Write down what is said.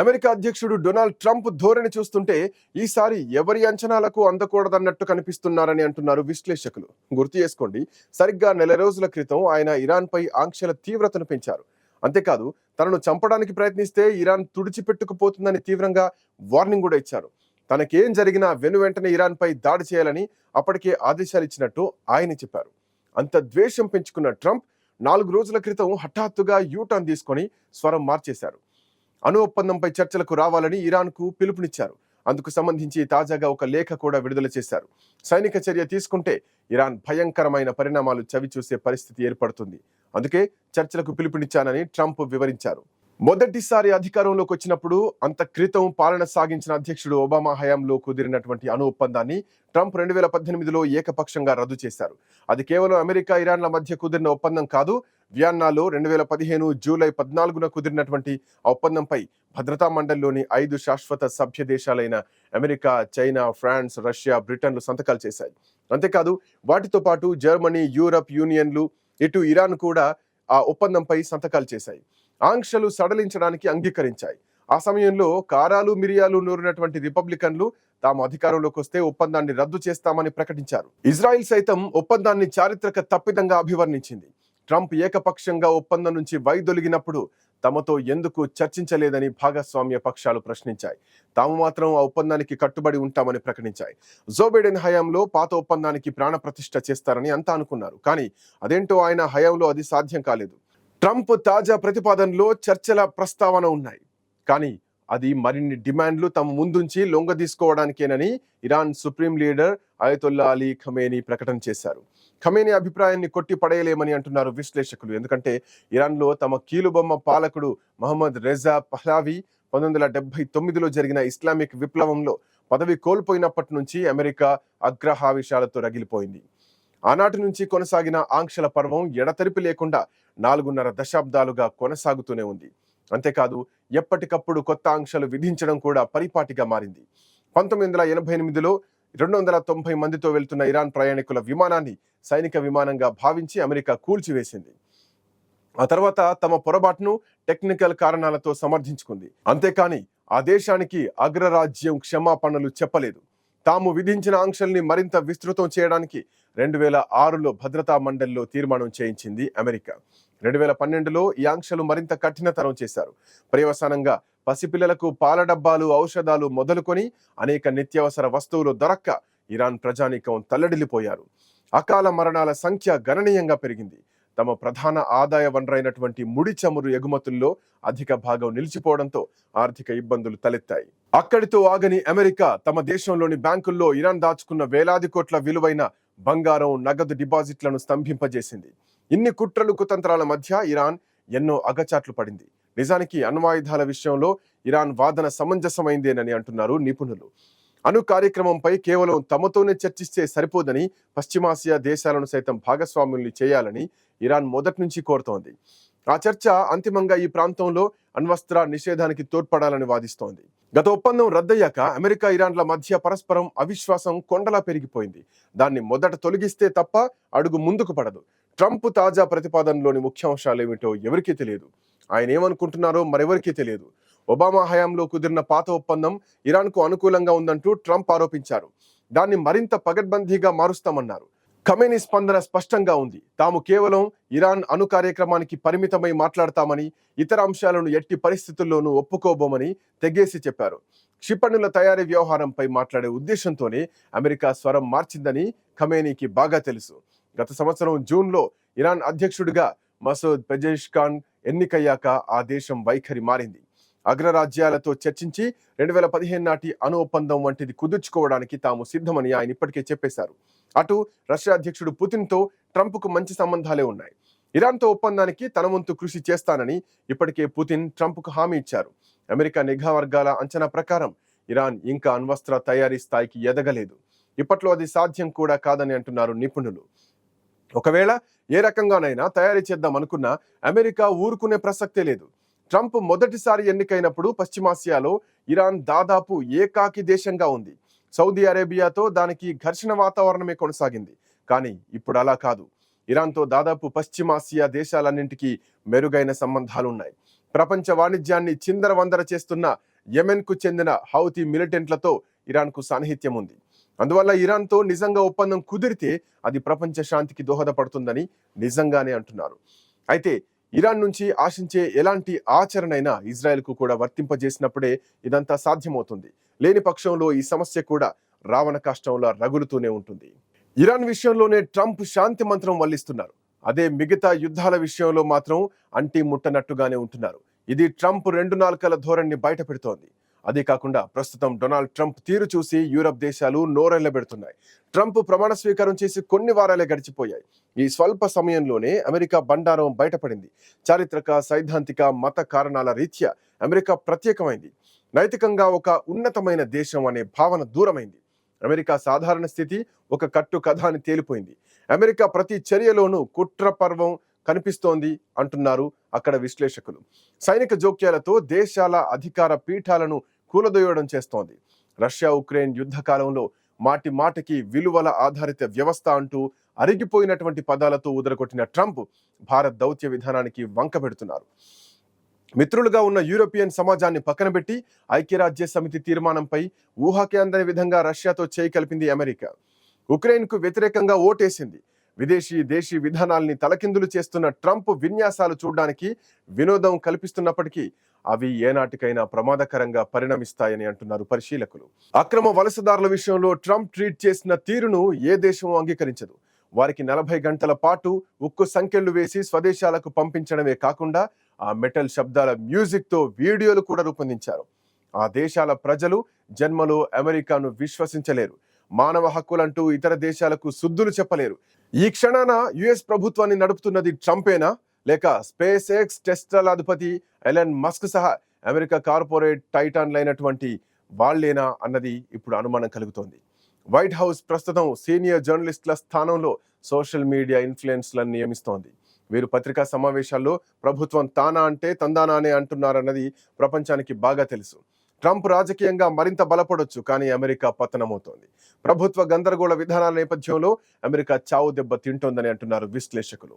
America అధ్యక్షుడు Donald Trump ధోరణి చూస్తుంటే ఈసారి ఎవరి అంచనాలకు అందకూడదన్నట్టు కనిపిస్తున్నారని అంటున్నారు విశ్లేషకులు. గుర్తు చేసుకోండి సరిగ్గా నెల రోజుల క్రితం ఆయన ఇరాన్పై ఆంక్షల తీవ్రతను పెంచారు. అంతేకాదు తనను చంపడానికి ప్రయత్నిస్తే ఇరాన్ తుడిచిపెట్టుకుపోతుందని తీవ్రంగా వార్నింగ్ కూడా ఇచ్చారు. తనకేం జరిగినా వెను వెంటనే ఇరాన్పై దాడి చేయాలని అప్పటికే ఆదేశాలు ఇచ్చినట్టు ఆయన చెప్పారు. అంత ద్వేషం పెంచుకున్న ట్రంప్ నాలుగు రోజుల క్రితం హఠాత్తుగా యూటర్న్ తీసుకొని స్వరం మార్చేశారు. అణు ఒప్పందంపై చర్చలకు రావాలని ఇరాన్కు పిలుపునిచ్చారు. అందుకు సంబంధించి తాజాగా ఒక లేఖ కూడా విడుదల చేశారు. సైనిక చర్య తీసుకుంటే ఇరాన్ భయంకరమైన పరిణామాలు చవిచూసే పరిస్థితి ఏర్పడుతుంది. అందుకే చర్చలకు పిలుపునిచ్చానని ట్రంప్ వివరించారు. మొదటిసారి అధికారంలోకి వచ్చినప్పుడు అంత క్రితం పాలన సాగించిన అధ్యక్షుడు ఒబామా హయాంలో కుదిరినటువంటి అణు ఒప్పందాన్ని ట్రంప్ రెండు వేల పద్దెనిమిదిలో ఏకపక్షంగా రద్దు చేశారు. అది కేవలం అమెరికా ఇరాన్ల మధ్య కుదిరిన ఒప్పందం కాదు వియన్నాలో రెండు వేల పదిహేను జూలై పద్నాలుగున కుదిరినటువంటి ఆ ఒప్పందంపై భద్రతా మండలిలోని ఐదు శాశ్వత సభ్య దేశాలైన అమెరికా చైనా ఫ్రాన్స్ రష్యా బ్రిటన్లు సంతకాలు చేశాయి. అంతేకాదు వాటితో పాటు జర్మనీ యూరప్ యూనియన్లు ఇటు ఇరాన్ కూడా ఆ ఒప్పందంపై సంతకాలు చేశాయి. ఆంక్షలు సడలించడానికి అంగీకరించాయి. ఆ సమయంలో కారాలు మిరియాలు నూరినటువంటి రిపబ్లికన్లు తాము అధికారంలోకి వస్తే ఒప్పందాన్ని రద్దు చేస్తామని ప్రకటించారు. ఇజ్రాయిల్ సైతం ఒప్పందాన్ని చారిత్రక తప్పిదంగా అభివర్ణించింది. ట్రంప్ ఏకపక్షంగా ఒప్పందం నుంచి వైదొలిగినప్పుడు తమతో ఎందుకు చర్చించలేదని భాగస్వామ్య పక్షాలు ప్రశ్నించాయి. తాము మాత్రం ఆ ఒప్పందానికి కట్టుబడి ఉంటామని ప్రకటించాయి. జోబైడెన్ హయాంలో పాత ఒప్పందానికి ప్రాణప్రతిష్ఠ చేస్తారని అంతా అనుకున్నారు. కానీ అదేంటో ఆయన హయాంలో అది సాధ్యం కాలేదు. ట్రంప్ తాజా ప్రతిపాదనలో చర్చల ప్రస్తావన ఉన్నాయి. కానీ అది మరిన్ని డిమాండ్లు తమ ముందుంచి లొంగ తీసుకోవడానికేనని Iran supreme leader Ayatollah Ali Khamenei ప్రకటన చేశారు. ఖమేని అభిప్రాయాన్ని కొట్టి పడేయలేమని అంటున్నారు విశ్లేషకులు. ఎందుకంటే ఇరాన్లో తమ కీలుబొమ్మ పాలకుడు మహమ్మద్ రెజా పహ్లావి పంతొమ్మిది వందల డెబ్బై తొమ్మిదిలో జరిగిన ఇస్లామిక్ విప్లవంలో పదవి కోల్పోయినప్పటి నుంచి అమెరికా అగ్రహావిషాలతో రగిలిపోయింది. ఆనాటి నుంచి కొనసాగిన ఆంక్షల పర్వం ఎడతెరిపి లేకుండా నాలుగున్నర దశాబ్దాలుగా కొనసాగుతూనే ఉంది. అంతేకాదు ఎప్పటికప్పుడు కొత్త ఆంక్షలు విధించడం కూడా పరిపాటిగా మారింది. పంతొమ్మిది వందల ఎనభై ఎనిమిదిలో రెండు వందల తొంభై మందితో వెళ్తున్న ఇరాన్ ప్రయాణికుల విమానాన్ని సైనిక విమానంగా భావించి అమెరికా కూల్చివేసింది. ఆ తర్వాత తమ పొరపాటును టెక్నికల్ కారణాలతో సమర్థించుకుంది. అంతేకాని ఆ దేశానికి అగ్రరాజ్యం క్షమాపణలు చెప్పలేదు. తాము విధించిన ఆంక్షల్ని మరింత విస్తృతం చేయడానికి రెండు వేల ఆరులో భద్రతా మండలిలో తీర్మానం చేయించింది అమెరికా. రెండు వేల పన్నెండులో ఈ ఆంక్షలు మరింత కఠినతరం చేశారు. పర్యవసానంగా పసిపిల్లలకు పాల డబ్బాలు ఔషధాలు మొదలుకొని అనేక నిత్యావసర వస్తువులు దొరక్క ఇరాన్ ప్రజానీకం తల్లడిల్లిపోయారు. అకాల మరణాల సంఖ్య గణనీయంగా పెరిగింది. తమ ప్రధాన ఆదాయ వనరైనటువంటి ముడి చమురు ఎగుమతుల్లో అధిక భాగం నిలిచిపోవడంతో ఆర్థిక ఇబ్బందులు తలెత్తాయి. అక్కడితో ఆగని అమెరికా తమ దేశంలోని బ్యాంకుల్లో ఇరాన్ దాచుకున్న వేలాది కోట్ల విలువైన బంగారం నగదు డిపాజిట్లను స్తంభింపజేసింది. ఇన్ని కుట్రలు కుతంత్రాల మధ్య ఇరాన్ ఎన్నో అగచాట్లు పడింది. నిజానికి అణ్వాయుధాల విషయంలో ఇరాన్ వాదన సమంజసమైందేనని అంటున్నారు నిపుణులు. అణు కార్యక్రమంపై కేవలం తమతోనే చర్చిస్తే సరిపోదని పశ్చిమాసియా దేశాలను సైతం భాగస్వాముల్ని చేయాలని ఇరాన్ మొదటి నుంచి కోరుతోంది. ఆ చర్చ అంతిమంగా ఈ ప్రాంతంలో అణ్వస్త్ర నిషేధానికి తోడ్పడాలని వాదిస్తోంది. గత ఒప్పందం రద్దయ్యాక అమెరికా ఇరాన్ల మధ్య పరస్పరం అవిశ్వాసం కొండలా పెరిగిపోయింది. దాన్ని మొదట తొలగిస్తే తప్ప అడుగు ముందుకు పడదు. ట్రంప్ తాజా ప్రతిపాదనలోని ముఖ్యాంశాలు ఏమిటో ఎవరికీ తెలియదు. ఆయన ఏమనుకుంటున్నారో మరెవరికీ తెలియదు. ఒబామా హయాంలో కుదిరిన పాత ఒప్పందం ఇరాన్కు అనుకూలంగా ఉందంటూ ట్రంప్ ఆరోపించారు. దాన్ని మరింత పగడ్బందీగా మారుస్తామన్నారు. ఖమేని స్పందన స్పష్టంగా ఉంది. తాము కేవలం ఇరాన్ అణు కార్యక్రమానికి పరిమితమై మాట్లాడతామని ఇతర అంశాలను ఎట్టి పరిస్థితుల్లోనూ ఒప్పుకోబోమని తెగేసి చెప్పారు. క్షిపణుల తయారీ వ్యవహారంపై మాట్లాడే ఉద్దేశంతోనే అమెరికా స్వరం మార్చిందని ఖమేనీకి బాగా తెలుసు. గత సంవత్సరం జూన్లో ఇరాన్ అధ్యక్షుడిగా మసూద్ పెజేష్ ఖాన్ ఎన్నికయ్యాక ఆ దేశం వైఖరి మారింది. అగ్రరాజ్యాలతో చర్చించి రెండు వేల పదిహేను నాటి అణు ఒప్పందం వంటిది కుదుర్చుకోవడానికి తాము సిద్ధమని ఆయన ఇప్పటికే చెప్పేశారు. అటు రష్యా అధ్యక్షుడు పుతిన్తో ట్రంప్కు మంచి సంబంధాలే ఉన్నాయి. ఇరాన్తో ఒప్పందానికి తన వంతు కృషి చేస్తానని ఇప్పటికే పుతిన్ ట్రంప్కు హామీ ఇచ్చారు. అమెరికా నిఘా వర్గాల అంచనా ప్రకారం ఇరాన్ ఇంకా అణ్వస్త్ర తయారీ స్థాయికి ఎదగలేదు. ఇప్పట్లో అది సాధ్యం కూడా కాదని అంటున్నారు నిపుణులు. ఒకవేళ ఏ రకంగానైనా తయారీ చేద్దాం అనుకున్నా అమెరికా ఊరుకునే ప్రసక్తే లేదు. ట్రంప్ మొదటిసారి ఎన్నికైనప్పుడు పశ్చిమాసియాలో ఇరాన్ దాదాపు ఏకాకి దేశంగా ఉంది. సౌదీ అరేబియాతో దానికి ఘర్షణ వాతావరణమే కొనసాగింది. కానీ ఇప్పుడు అలా కాదు. ఇరాన్తో దాదాపు పశ్చిమాసియా దేశాలన్నింటికీ మెరుగైన సంబంధాలున్నాయి. ప్రపంచ వాణిజ్యాన్ని చిందరవందర చేస్తున్న యెమెన్కు చెందిన హౌతీ మిలిటెంట్లతో ఇరాన్కు సాన్నిహిత్యం ఉంది. అందువల్ల ఇరాన్తో నిజంగా ఒప్పందం కుదిరితే అది ప్రపంచ శాంతికి దోహదపడుతుందని నిజంగానే అంటున్నారు. అయితే ఇరాన్ నుంచి ఆశించే ఎలాంటి ఆచరణైనా ఇజ్రాయెల్కు కూడా వర్తింపజేసినప్పుడే ఇదంతా సాధ్యమవుతుంది. లేని పక్షంలో ఈ సమస్య కూడా రావణ కాష్టంలా రగులుతూనే ఉంటుంది. ఇరాన్ విషయంలోనే ట్రంప్ శాంతి మంత్రం వల్లిస్తున్నారు. అదే మిగతా యుద్ధాల విషయంలో మాత్రం అంటి ముట్టనట్టుగానే ఉంటున్నారు. ఇది ట్రంప్ రెండు నాలుకల ధోరణిని బయట పెడుతోంది అదే కాకుండా ప్రస్తుతం డొనాల్డ్ ట్రంప్ తీరు చూసి యూరప్ దేశాలు నోరెళ్ళబెడుతున్నాయి ట్రంప్ ప్రమాణ స్వీకారం చేసి కొన్ని వారాలే గడిచిపోయాయి. ఈ స్వల్ప సమయంలోనే అమెరికా బండారం బయటపడింది. చారిత్రక సైద్ధాంతిక మత కారణాల రీత్యా అమెరికా ప్రత్యేకమైంది. నైతికంగా ఒక ఉన్నతమైన దేశం అనే భావన దూరమైంది. అమెరికా సాధారణ స్థితి ఒక కట్టు కథ అని తేలిపోయింది. అమెరికా ప్రతి చర్యలోనూ కుట్ర పర్వం కనిపిస్తోంది అంటున్నారు అక్కడ విశ్లేషకులు. సైనిక జోక్యాలతో దేశాల అధికార పీఠాలను కూలదోయడం చేస్తోంది. రష్యా ఉక్రెయిన్ యుద్ధ కాలంలో మాటి మాటికి విలువల ఆధారిత వ్యవస్థ అంటూ అరిగిపోయినటువంటి పదాలతో ఉదరగొట్టిన ట్రంప్ భారత్ దౌత్య విధానానికి వంక పెడుతున్నారు. మిత్రులుగా ఉన్న యూరోపియన్ సమాజాన్ని పక్కన పెట్టి ఐక్యరాజ్య సమితి తీర్మానంపై ఊహాకే అందని విధంగా రష్యాతో చేయి కలిపింది అమెరికా. ఉక్రెయిన్కు వ్యతిరేకంగా ఓటేసింది. విదేశీ దేశీ విధానాల్ని తలకిందులు చేస్తున్న ట్రంప్ విన్యాసాలు చూడడానికి వినోదం కల్పిస్తున్నప్పటికీ అవి ఏనాటికైనా ప్రమాదకరంగా పరిణమిస్తాయని అంటున్నారు పరిశీలకులు. అక్రమ వలసదారుల విషయంలో ట్రంప్ ట్రీట్ చేసిన తీరును ఏ దేశం అంగీకరించదు. వారికి నలభై గంటల పాటు ఉక్కు సంఖ్యలు వేసి స్వదేశాలకు పంపించడమే కాకుండా ఆ మెటల్ శబ్దాల మ్యూజిక్తో వీడియోలు కూడా రూపొందించారు. ఆ దేశాల ప్రజలు జన్మలో అమెరికాను విశ్వసించలేరు. మానవ హక్కులంటూ ఇతర దేశాలకు సుద్దులు చెప్పలేరు. ఈ క్షణాన యుఎస్ ప్రభుత్వాన్ని నడుపుతున్నది ట్రంపేనా? లేక స్పేస్ ఎక్స్ టెస్ట్రల్ అధిపతి ఎలన్ మస్క్ సహా అమెరికా కార్పొరేట్ టైటాన్లైనటువంటి వాళ్ళేనా అన్నది ఇప్పుడు అనుమానం కలుగుతోంది. వైట్ హౌస్ ప్రస్తుతం సీనియర్ జర్నలిస్టుల స్థానంలో సోషల్ మీడియా ఇన్ఫ్లుయెన్స్లను నియమిస్తోంది. వీరు పత్రికా సమావేశాల్లో ప్రభుత్వం తానా అంటే తందానా అనే అంటున్నారన్నది ప్రపంచానికి బాగా తెలుసు. ట్రంప్ రాజకీయంగా మరింత బలపడొచ్చు కానీ అమెరికా పతనమవుతోంది. ప్రభుత్వ గందరగోళ విధానాల నేపథ్యంలో అమెరికా చావు దెబ్బ తింటోందని అంటున్నారు విశ్లేషకులు.